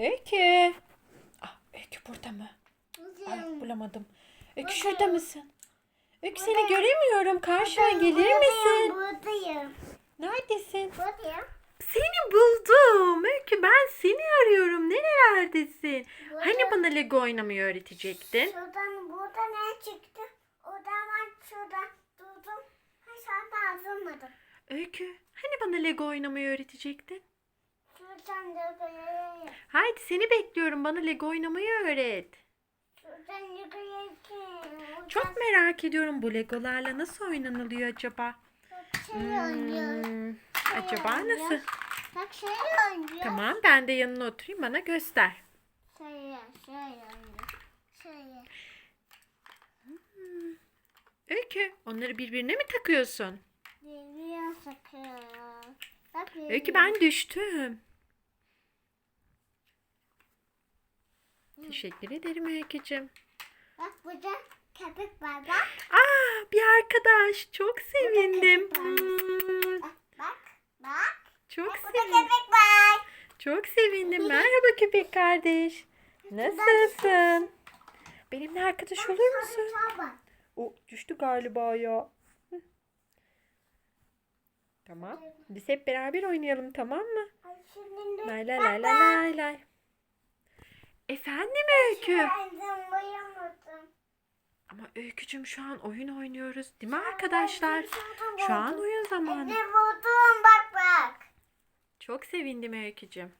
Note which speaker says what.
Speaker 1: Öykü. Ah, Öykü burada mı? Ay bulamadım. Öykü şurada mısın? Öykü seni
Speaker 2: Buradayım.
Speaker 1: göremiyorum. Karşıma gelir
Speaker 2: Buradayım,
Speaker 1: misin?
Speaker 2: Buradayım.
Speaker 1: Neredesin?
Speaker 2: Buradayım.
Speaker 1: Seni buldum. Öykü ben seni arıyorum. Nerelerdesin? Hani
Speaker 2: Buradayım.
Speaker 1: bana Lego oynamayı öğretecektin?
Speaker 2: Şuradan burada ne çıktı? Oradan ben şuradan durdum. Ha şuradan azılmadım.
Speaker 1: Öykü hani bana Lego oynamayı öğretecektin?
Speaker 2: Şuradan da böyle.
Speaker 1: Haydi seni bekliyorum. Bana Lego oynamayı öğret. Çok merak ediyorum bu Legolarla nasıl oynanılıyor acaba?
Speaker 2: Şey.
Speaker 1: Hmm,
Speaker 2: Şey
Speaker 1: acaba nasıl?
Speaker 2: Bak şey oynuyor.
Speaker 1: Tamam ben de yanına oturayım bana göster.
Speaker 2: Şöyle, şöyle oynuyor. Şöyle.
Speaker 1: Öykü onları birbirine mi takıyorsun?
Speaker 2: Sakın. Bak
Speaker 1: Öykü ben düştüm. Teşekkür ederim Öykücüm.
Speaker 2: Bak burada köpek var bak.
Speaker 1: Aa bir arkadaş çok sevindim. Hmm,
Speaker 2: Bak bak. Bak.
Speaker 1: çok
Speaker 2: Burada
Speaker 1: sevindim.
Speaker 2: köpek var.
Speaker 1: Çok sevindim. Merhaba köpek kardeş. Nasılsın? Benimle arkadaş olur musun?
Speaker 2: Bak.
Speaker 1: O düştü galiba ya. Hı. Tamam. Biz hep beraber oynayalım tamam mı? Lay lay lay lay lay. Efendim Öykü?
Speaker 2: Ben bayamadım.
Speaker 1: Ama Öykücüm şu an oyun oynuyoruz değil mi arkadaşlar? Şu an oyun zamanı.
Speaker 2: Ne buldum bak bak.
Speaker 1: Çok sevindim Öykücüm.